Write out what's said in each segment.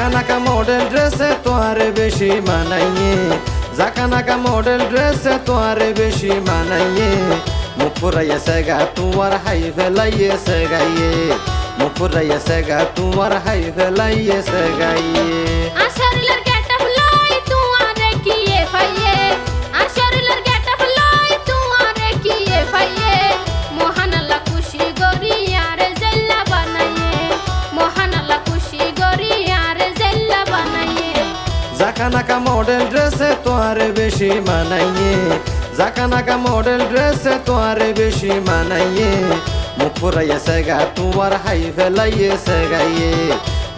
জাকা নাকা মডেল ড্রেসে তোয়ারে বেশি মানাইয়ে জাকা নাকা মডেল ড্রেসে তোয়ারে বেশি মানাইয়ে মুখ পুরাইয়ে সেগা তোমার হাই ফেলাইয়ে সেগাইয়ে মুখ পুরাইয়ে সেগা তোমার হাই ফেলাইয়ে সেগাইয়ে জাকানাকা মডেল ড্রেসে তোমারে বেশি মানাইয়ে। জাকানাকা মডেল ড্রেসে তোমারে বেশি মানাইয়ে। মুখুরাইয়া সেগা তোমার হাই ফেলাইয়ে গাইয়ে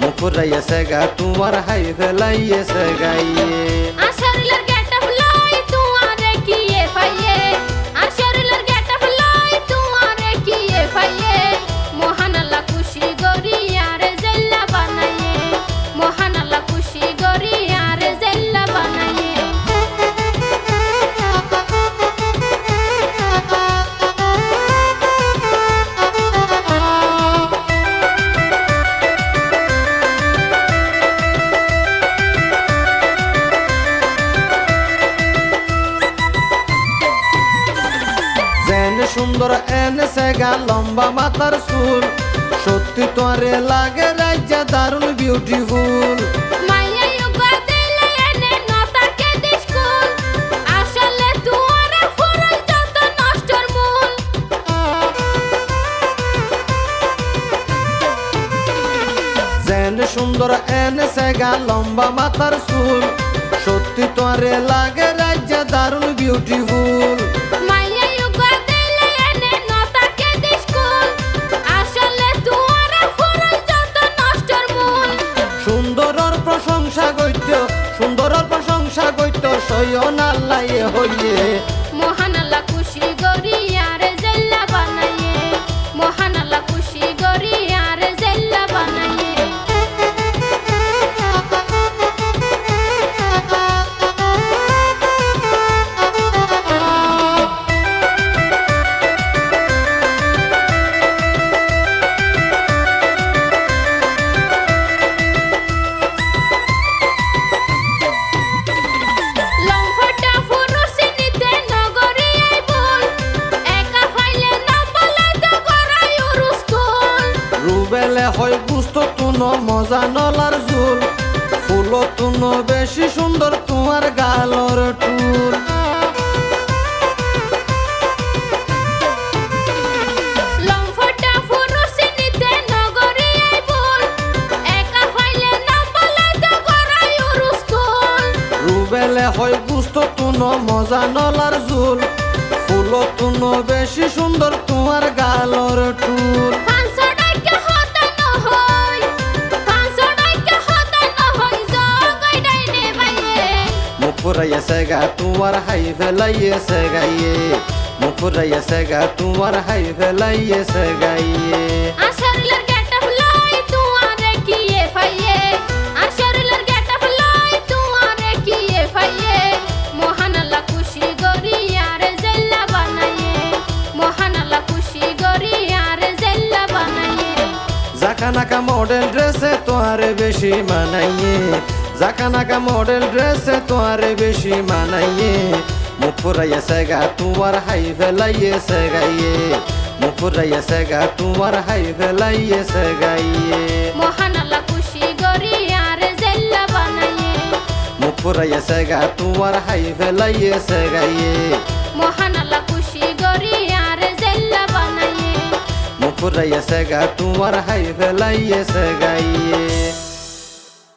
মুখুরাইয়া সেগা তোমার হাই ফেলাইয়ে গাইয়ে সুন্দর এন সেগা লম্বা মাথার চুল। সত্যি তোরে লাগে রাজ্যা দারুণ বিউটিফুল সুন্দর এন সেগা লম্বা মাথার চুল। সত্যি তোরে লাগে রাজ্যা দারুণ বিউটিফুল সুন্দরর প্রশংসা গৈত্য সয়ন আল্লাহ হইয়ে। মহান আল্লাহ খুশি হয় গুস্ত তুন মজা নলার জুল ফুল তুন বেশি সুন্দর তোমার গালর টুল। রুবেলে হয় গুস্ত তুন মজা নলার জুল ফুল তুন বেশি সুন্দর তোমার গালর টুল। আল্লাহ খুশি গরি আর জেল্লা বানাইয়ে মহান আল্লাহ খুশি গরি আর জেল্লা বানাইয়ে জাকানাকা মডেল ড্রেসে তোয়ারে বেশি মানাইয়ে জাকানাকা মডেল ড্রেসে তোয়ারে বেশি মানাইয়ে মুখুরাইয়া সেগা তোমার হাই ফেলাইয়ে গাইয়ে মুখুরাইয়া সেগা তোমার হাই ফেলাইয়ে গাইয়ে মহান আল্লাহ খুশি গরি আর জেল্লা বানাইয়ে মুখুরাইয়া সেগা তোমার হাই ফেলাইয়ে গাইয়ে মহান আল্লাহ খুশি গরি আর জেল্লা বানাইয়ে মুখুরাইয়া সেগা তোমার হাই ফেলাইয়ে গাইয়ে